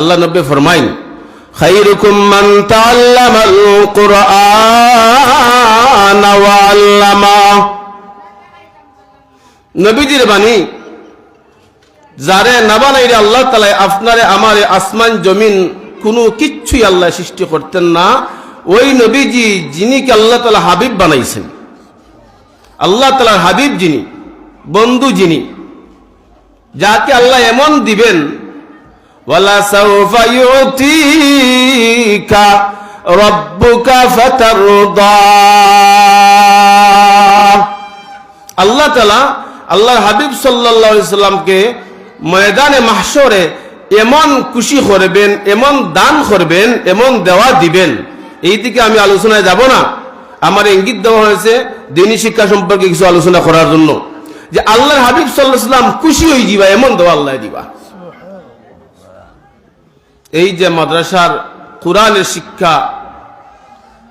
আল্লাহ নব্বে ফরমাইন মান আসমান, জমিন, কোনো কিচ্ছুই আল্লাহ সৃষ্টি করতেন না। ওই নবীজি যিনিকে আল্লাহ তাআলা হাবিব বানাইছেন। আল্লাহ তাআলার হাবিব যিনি, বন্ধু যিনি, যাকে আল্লাহ এমন দিবেন ولسوف يعطيك ربك فترضى আল্লাহ তালা আল্লাহর হাবিব সাল্লাহ সাল্লামকে ময়দানে মাহসরে এমন খুশি করবেন এমন দান করবেন এমন দেওয়া দিবেন এই দিকে আমি আলোচনায় যাব না আমার ইঙ্গিত দেওয়া হয়েছে দিনী শিক্ষা সম্পর্কে কিছু আলোচনা করার জন্য যে আল্লাহর হাবিব সাল্লাহ সাল্লাম খুশি হয়ে দিবা এমন দেওয়া আল্লাহ দিবা এই যে মাদ্রাসার কোরআনের শিক্ষা,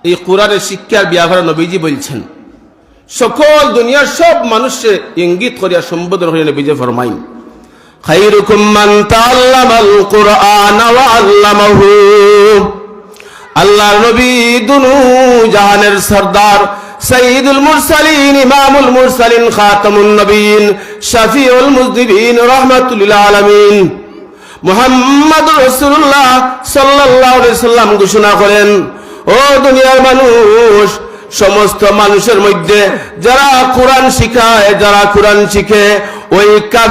এই কোরআনের শিক্ষার বিয়াঘর নবীজি বলছেন, সকল দুনিয়ার সব মানুষে ইঙ্গিত করিয়া সম্বোধন করিয়া নবীজি ফরমাইন, খাইরুকুম মান তাআল্লামাল কুরআন ওয়া আল্লামাহু। আল্লাহর নবী দুনু জাহানের সরদার সঈদুল মুরসালিন, ইমামুল মুরসালিন, খাতামুন নবীন, শাফিউল মুজনিবিন রাহমাতুল আলামিন। মুহাম্মদ রসুল্লাহ সাল্লাহ ঘোষণা করেন, ও দুনিয়ার মানুষ, সমস্ত মানুষের মধ্যে যারা কোরআন শিখায়, যারা কোরআন শিখে, ওই